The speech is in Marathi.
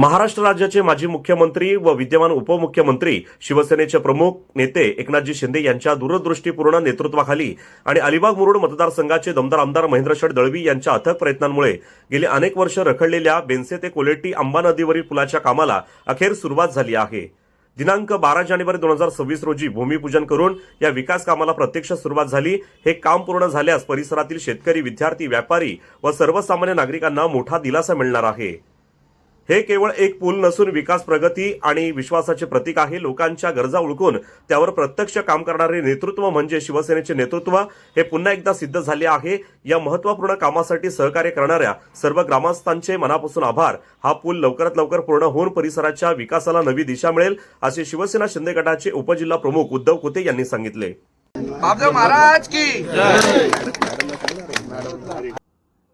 महाराष्ट्र राज्याचे माजी मुख्यमंत्री व विद्यमान उपमुख्यमंत्री शिवसेनेचे प्रमुख नेते एकनाथजी शिंदे यांच्या दूरदृष्टीपूर्ण नेतृत्वाखाली आणि अलिबाग मुरुड मतदारसंघाचे दमदार आमदार महेंद्रशेठ दळवी यांच्या अथक प्रयत्नांमुळे गेली अनेक वर्ष रखडलेल्या बेनसे ते कोलेटी आंबा नदीवरील पुलाच्या कामाला अखेर सुरुवात झाली आहे. दिनांक बारा जानेवारी दोन हजार सव्वीस रोजी भूमिपूजन करून या विकास कामाला प्रत्यक्ष सुरुवात झाली. हे काम पूर्ण झाल्यास परिसरातील शेतकरी विद्यार्थी व्यापारी व सर्वसामान्य नागरिकांना मोठा दिलासा मिळणार आहे. हे केवळ एक पूल नसून विकास प्रगती आणि विश्वासाचे प्रतीक आहे. लोकांच्या गरजा ओळखून त्यावर प्रत्यक्ष काम करणारे नेतृत्व म्हणजे शिवसेनेचे नेतृत्व हे पुन्हा एकदा सिद्ध झाले आहे. या महत्त्वपूर्ण कामासाठी सहकार्य करणाऱ्या सर्व ग्रामस्थांचे मनापासून आभार. हा पूल लवकरात लवकर पूर्ण होऊन परिसराच्या विकासाला नवी दिशा मिळेल असे शिवसेना शिंदे गटाचे उपजिल्हा प्रमुख उद्धव कुते यांनी सांगितले. महाराज की.